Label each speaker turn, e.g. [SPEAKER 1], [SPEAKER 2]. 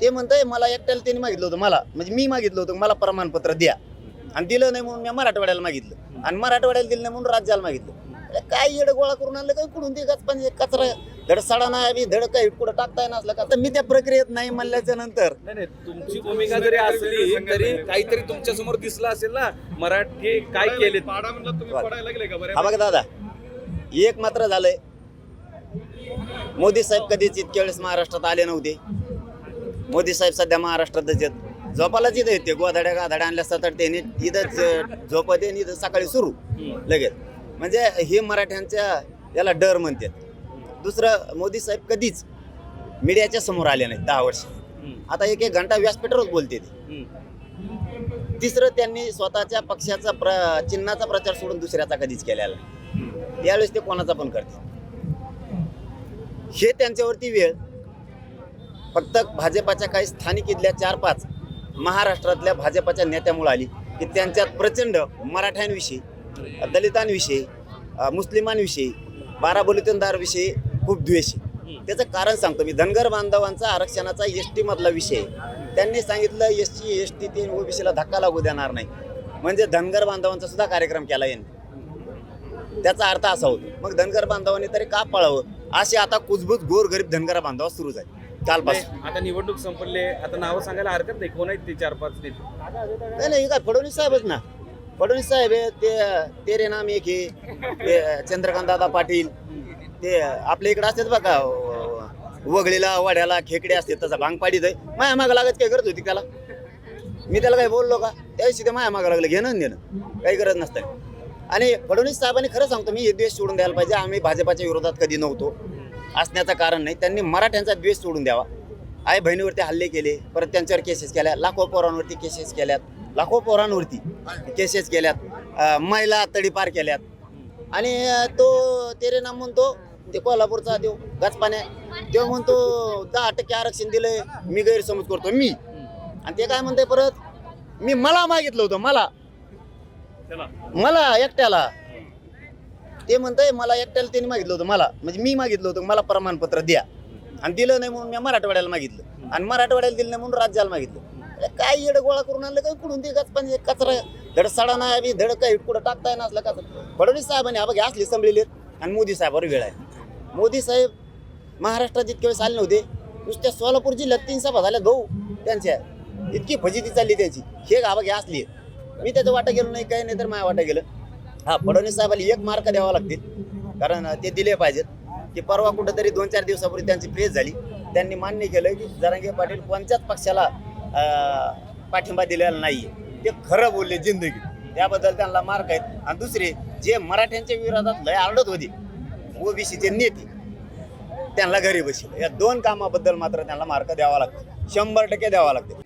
[SPEAKER 1] ते म्हणतंय मला एकट्याला त्यांनी मागितलं होतं मला. म्हणजे मी मागितलं होतं मला प्रमाणपत्र द्या. आणि दिलं नाही म्हणून मी मराठवाड्याला मागितलं. आणि मराठवाड्याला दिलं नाही म्हणून राज्याला मागितलं. काय येडं गोळा करून आणलं काय कुठून ते पण कचरा धड सडा नाही धड काही कुठं टाकता येणार असलं का? तर मी त्या प्रक्रियेत नाही म्हणल्याच्या नंतर.
[SPEAKER 2] नाही नाही तुमची भूमिका जरी असली तरी काहीतरी तुमच्यासमोर दिसलं असेल ना मराठी काय केले
[SPEAKER 1] हा बघा दादा. एक मात्र झालंय. मोदी साहेब कधीच इतक्या वेळेस महाराष्ट्रात आले नव्हते. मोदी साहेब सध्या महाराष्ट्रातच आहेत. झोपालाच इथं येते. गोधाड्या गाधाड्या आणल्या तर त्यांनी इथंच झोपा आहे आणि इथं सकाळी सुरू. लगेच. म्हणजे हे मराठ्यांच्या याला डर म्हणतात. दुसरं मोदी साहेब कधीच मीडियाच्या समोर आले नाहीत दहा वर्ष. आता एक एक घंटा व्यासपीठावरच बोलते ते. तिसरं त्यांनी स्वतःच्या पक्षाचा प्र चिन्हाचा प्रचार सोडून दुसऱ्याचा कधीच केलेला यावेळेस ते कोणाचा पण करते हे त्यांच्यावरती वेळ फक्त भाजपाच्या काही स्थानिक इथल्या चार पाच महाराष्ट्रातल्या भाजपाच्या नेत्यामुळे आली की त्यांच्यात प्रचंड मराठ्यांविषयी दलितांविषयी मुस्लिमांविषयी बाराबोलीतदारविषयी खूप द्वेष त्याचं कारण सांगतो मी. धनगर बांधवांचा आरक्षणाचा एस मधला विषय त्यांनी सांगितलं एस टी एस टी ते ओबीसीला धक्का लागू देणार नाही. म्हणजे धनगर बांधवांचा सुद्धा कार्यक्रम केला यांनी. त्याचा अर्थ असा होतो मग धनगर बांधवांनी तरी का पळावं? असे आता कुजबूज गोरगरीब धनगर बांधव सुरूच आहे कालपासून.
[SPEAKER 2] नाही, आता निवडणूक संपले आता नावं सांगायला हरकत नाही. कोण आहेत ते चार पाच ते?
[SPEAKER 1] नाही नाही हे काय फडणवीस साहेबच ना? फडणवीस साहेब आहे ते तेरे नाम एक हे. ते चंद्रकांत दादा पाटील. ते आपल्या इकडे असतात बघा अं, वगळीला वाड्याला खेकडे असते तसा भांग पाडीत आहे. माया मागं लागत काय करत होती त्याला? मी त्याला काही बोललो का? त्याविषयी ते माया मागं लागलं घेणं आणि देणं. काही गरज नसतं. आणि फडणवीस साहेबांनी खरं सांगतो मी हे द्वेष सोडून द्यायला पाहिजे. आम्ही भाजपाच्या विरोधात कधी नव्हतो. असण्याचं कारण नाही. त्यांनी मराठ्यांचा द्वेष सोडून द्यावा. आई बहिणीवरती हल्ले केले परत त्यांच्यावर केसेस केल्या. लाखो पोरांवरती केसेस केल्यात. लाखो पोरांवरती केसेस केल्यात. महिला तडीपार केल्यात. आणि तो तेरे नाम म्हणतो ते कोल्हापूरचा देव गचपाण्या देव म्हणतो दहा टक्के आरक्षण दिलंय. मी गैरसमज करतो. मी. आणि ते काय म्हणते परत? मी मला मागितलं होतं मला. मला एकट्याला? ते म्हणतंय मला एकट्याला त्यांनी मागितलं होतं मला. म्हणजे मी मागितलं होतं मला प्रमाणपत्र द्या. आणि दिलं नाही म्हणून मी मराठवाड्याला मागितलं. आणि मराठवाड्याला दिलं नाही म्हणून राज्याला मागितलं. काय येडं गोळा करून आणलं काय कुठून ते गच पण कचरा धड सडा नाही बी धड काही कुठं टाकता येणार असलं कचरा फडणवीस साहेबांनी हा बघा असली संपलेले आणि मोदी साहेबावर वेळ आहे. मोदी साहेब महाराष्ट्रात इतके वेळेस आले नव्हते. नुसत्या सोलापूर जिल्ह्यात तीन सभा झाल्या भाऊ त्यांच्या. इतकी फजिती चालली त्यांची. हे गावा घ्या असली. मी त्याचं वाटा गेलो नाही काही नाही तर माझ्या वाटा गेलं हा फडणवीस साहेबाला एक मार्क द्यावा लागतील कारण ते दिले पाहिजेत. की परवा कुठंतरी दोन चार दिवसापूर्वी त्यांची प्रेस झाली. त्यांनी मान्य केलं की जरांगे पाटील कोणत्याच पक्षाला पाठिंबा दिलेला नाही ते खरं बोलले जिंदगी. त्याबद्दल त्यांना मार्क आहेत. आणि दुसरे जे मराठ्यांच्या विरोधात लय आरडत होते ओबीसीचे नेते त्यांना घरी बसले. या दोन कामाबद्दल मात्र त्यांना मार्क द्यावा लागतो. शंभर टक्के द्यावा लागतो.